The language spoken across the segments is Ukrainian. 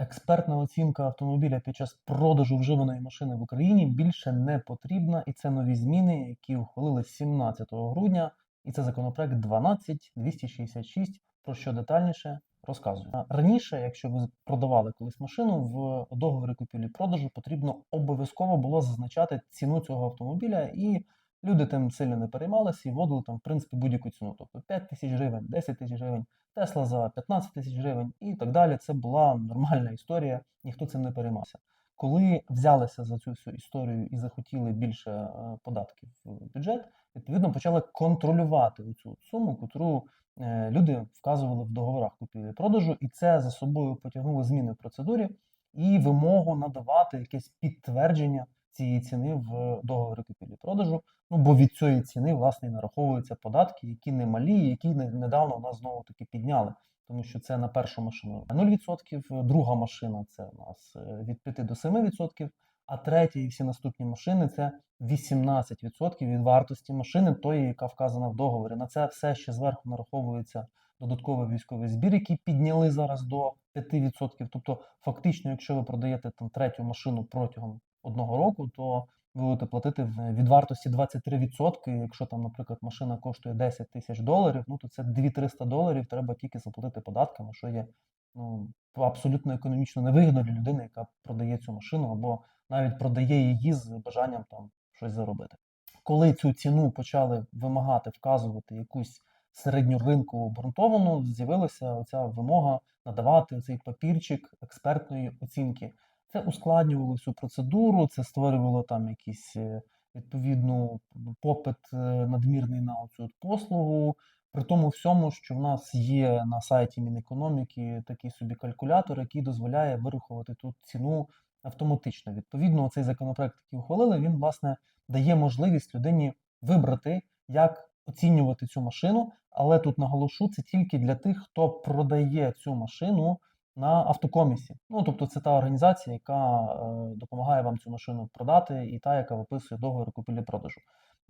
Експертна оцінка автомобіля під час продажу вживаної машини в Україні більше не потрібна, і це нові зміни, які ухвалили 17 грудня. І це законопроект 12266, про що детальніше розказую. Раніше, якщо ви продавали колись машину, в договорі купівлі-продажу потрібно обов'язково було зазначати ціну цього автомобіля, і люди тим сильно не переймалися і вводили там, в принципі, будь-яку ціну. Тобто 5 тисяч гривень, 10 тисяч гривень, Тесла за 15 тисяч гривень і так далі. Це була нормальна історія, ніхто цим не переймався. Коли взялися за цю всю історію і захотіли більше е, податків в бюджет, відповідно почали контролювати цю суму, котру е, люди вказували в договорах купівлі-продажу, і це за собою потягнуло зміни в процедурі і вимогу надавати якесь підтвердження цієї ціни в договорі купівлі-продажу. Ну бо від цієї ціни власне і нараховуються податки, які не малі, які не- недавно у нас знову таки підняли. Тому що це на першу машину 0%, друга машина це у нас е, від 5 до 7%, а третя і всі наступні машини це 18% від вартості машини, тої, яка вказана в договорі. На це все ще зверху нараховується додатковий військовий збір, який підняли зараз до 5%. Тобто, фактично, якщо ви продаєте там третю машину протягом одного року, то ви будете платити від вартості 23%. Якщо там, наприклад, машина коштує 10 тисяч доларів, ну то це 2-300 доларів треба тільки заплатити податками, що є ну, абсолютно економічно невигідно для людини, яка продає цю машину, або навіть продає її з бажанням там щось заробити. Коли цю ціну почали вимагати вказувати якусь середньоринкову обґрунтовану, з'явилася оця вимога надавати цей папірчик експертної оцінки. Це ускладнювало всю процедуру, це створювало там якийсь е, відповідну попит е, надмірний на цю послугу. При тому всьому, що в нас є на сайті Мінекономіки такий собі калькулятор, який дозволяє вирахувати ту ціну автоматично. Відповідно, цей законопроект, який ухвалили, він власне дає можливість людині вибрати, як оцінювати цю машину. Але тут наголошу, це тільки для тих, хто продає цю машину на автокомісі. Ну тобто, це та організація, яка е, допомагає вам цю машину продати, і та, яка виписує договір купівлі-продажу.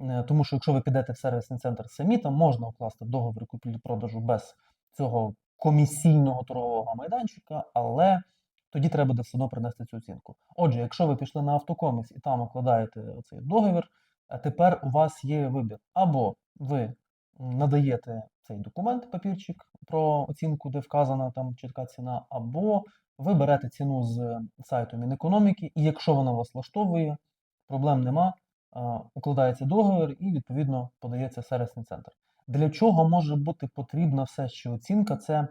Е, Тому що якщо ви підете в сервісний центр самі, там можна укласти договір купівлі-продажу без цього комісійного торгового майданчика, але тоді треба буде все одно принести цю оцінку. Отже, якщо ви пішли на автокоміс і там укладаєте оцей договір, а тепер у вас є вибір. Або ви надаєте цей документ, папірчик про оцінку, де вказана там чітка ціна, або ви берете ціну з сайту Мінекономіки, і якщо вона вас влаштовує, проблем нема, укладається договір і відповідно подається сервісний центр. Для чого може бути потрібна все ще оцінка? Це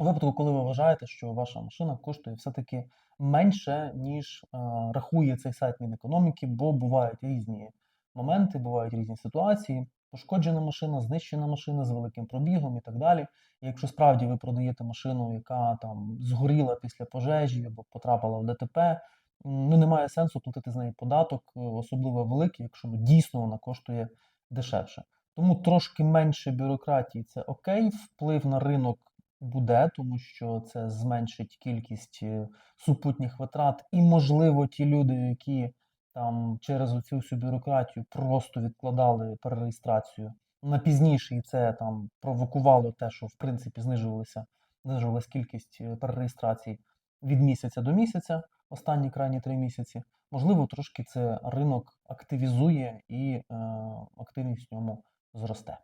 у випадку, коли ви вважаєте, що ваша машина коштує все-таки менше, ніж рахує цей сайт Мінекономіки, бо бувають різні моменти, бувають різні ситуації. Пошкоджена машина, знищена машина з великим пробігом і так далі. І якщо справді ви продаєте машину, яка там згоріла після пожежі або потрапила в ДТП, ну немає сенсу платити з неї податок, е, особливо великий, якщо ну, дійсно вона коштує дешевше. Тому трошки менше бюрократії це окей, вплив на ринок буде, тому що це зменшить кількість е, супутніх витрат, і, можливо, ті люди, які там через оцю всю бюрократію просто відкладали перереєстрацію на пізніше, і це там провокувало те, що в принципі знижувалася, знижувалась кількість е, перереєстрацій від місяця до місяця, останні крайні три місяці. Можливо, трошки це ринок активізує і е, активність в ньому зросте.